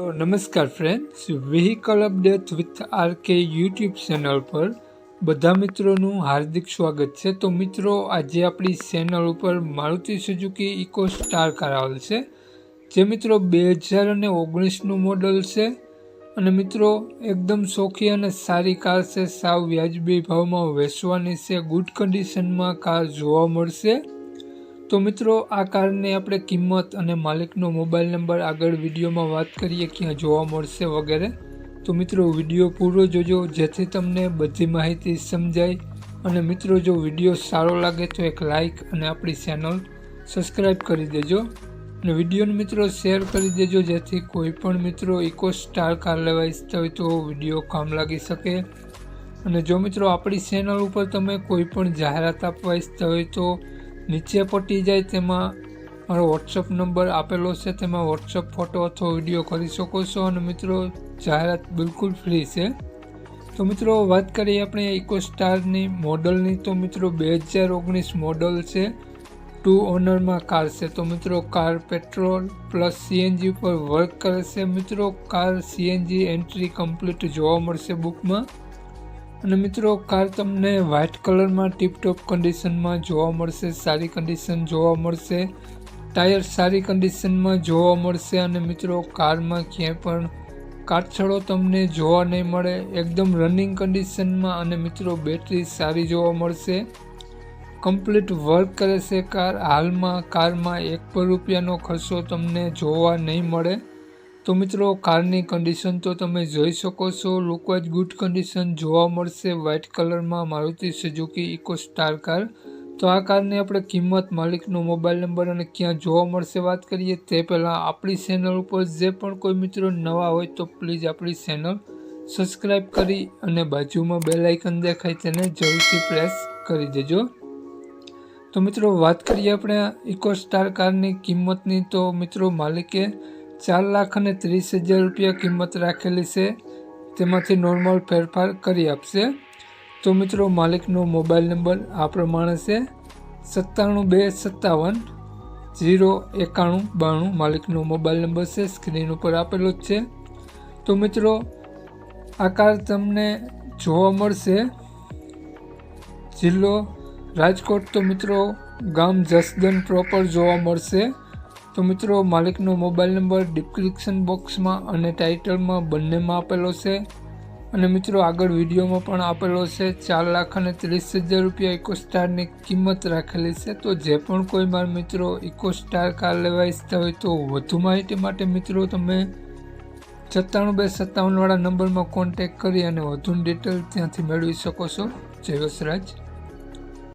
તો નમસ્કાર friends vehicle update with RK YouTube channel પર બધા મિત્રોનું હાર્દિક સ્વાગત છે. તો મિત્રો, આજે આપણી ચેનલ ઉપર Maruti Suzuki Eeco star car આવેલ છે. જે મિત્રો બે હજાર અને ઓગણીસનું મોડલ છે અને મિત્રો, એકદમ સોખી અને સારી કાર છે. સાવ વ્યાજબી ભાવમાં વેચવાની છે ગુડ કન્ડિશનમાં કાર જોવા મળશે. તો મિત્રો, આ કારની આપણે કિંમત અને માલિકનો મોબાઈલ નંબર આગળ વિડીયોમાં વાત કરીએ, ક્યાં જોવા મળશે વગેરે. તો મિત્રો, વીડિયો પૂરો જોજો, જેથી તમને બધી માહિતી સમજાય. અને મિત્રો, જો વીડિયો સારો લાગે તો એક લાઇક અને આપણી ચેનલ સબસ્ક્રાઈબ કરી દેજો. અને વિડીયોને મિત્રો શેર કરી દેજો, જેથી કોઈ પણ મિત્રો ઇકો સ્ટાર કાર લેવા ઈચ્છતા હોય તો વીડિયો કામ લાગી શકે. અને જો મિત્રો, આપણી ચેનલ ઉપર તમે કોઈ પણ જાહેરાત આપવા ઈચ્છતા હોય તો નીચે પટી જાય તેમાં મારો વોટ્સઅપ નંબર આપેલો છે. તેમાં વોટ્સઅપ ફોટો અથવા વીડિયો કરી શકો છો અને મિત્રો, જાહેરાત બિલકુલ ફ્રી છે. તો મિત્રો, વાત કરીએ આપણે ઇકોસ્ટારની મોડલની. તો મિત્રો, બે હજાર ઓગણીસ મોડલ છે. ટુ ઓનરમાં કાર છે. તો મિત્રો, કાર પેટ્રોલ પ્લસ સીએનજી ઉપર વર્ક કરે છે. મિત્રો, કાર સીએનજી એન્ટ્રી કમ્પ્લીટ જોવા મળશે બુકમાં. અને મિત્રો કાર તમને વ્હાઇટ કલરમાં ટીપટોપ કન્ડિશનમાં જોવા મળશે, સારી કન્ડિશન જોવા મળશે ટાયર સારી કન્ડિશનમાં જોવા મળશે અને મિત્રો, કારમાં ક્યાંય પણ કાટછડો તમને જોવા નહીં મળે, એકદમ રનિંગ કન્ડિશનમાં અને મિત્રો બેટરી સારી જોવા મળશે. કમ્પ્લીટ વર્ક કરે છે કાર, હાલમાં કારમાં એક પર રૂપિયાનો ખર્ચો તમને જોવા નહીં મળે. તો મિત્રો, કારની કન્ડિશન તો તમે જોઈ શકો છો. લોકો જ ગુડ કન્ડિશન જોવા મળશે વ્હાઇટ કલરમાં Maruti Suzuki Eeco star car તો આ કારની આપણે કિંમત, માલિકનો મોબાઈલ નંબર અને ક્યાં જોવા મળશે વાત કરીએ, તે પહેલાં આપણી ચેનલ ઉપર જે પણ કોઈ મિત્રો નવા હોય તો પ્લીઝ આપણી ચેનલ સબસ્ક્રાઈબ કરી અને બાજુમાં બે લાઇકન દેખાય તેને જરૂરથી પ્રેસ કરી દેજો. તો મિત્રો, વાત કરીએ આપણે ઇકો સ્ટાર કારની કિંમતની. તો મિત્રો, માલિકે ચાર લાખ અને ત્રીસ હજાર રૂપિયા કિંમત રાખેલી છે. તેમાંથી નોર્મલ ફેરફાર કરી આપશે. તો મિત્રો, માલિકનો મોબાઈલ નંબર આ પ્રમાણે છે. સત્તાણું બે સત્તાવન જીરો એકાણું બાણું માલિકનો મોબાઈલ નંબર છે. સ્ક્રીન ઉપર આપેલો જ છે. તો મિત્રો, આ કાર તમને જોવા મળશે. જિલ્લો રાજકોટ. તો મિત્રો, ગામ જસદન પ્રોપર જોવા મળશે. તો મિત્રો, માલિકનો મોબાઈલ નંબર ડિસ્ક્રિપ્શન બોક્સમાં અને ટાઇટલમાં બંનેમાં આપેલો છે. અને મિત્રો, આગળ વિડીયોમાં પણ આપેલો છે, ચાર લાખ અને ત્રીસ હજાર રૂપિયા ઇકોસ્ટારની કિંમત રાખેલી છે. તો જે પણ કોઈ મારા મિત્રો ઇકોસ્ટાર કાર લેવા ઈચ્છતા હોય તો વધુ માહિતી માટે મિત્રો, તમે સત્તાણું બે સત્તાવનવાળા નંબરમાં કોન્ટેક કરી અને વધુ ડિટેલ ત્યાંથી મેળવી શકો છો. જય વસરાજ.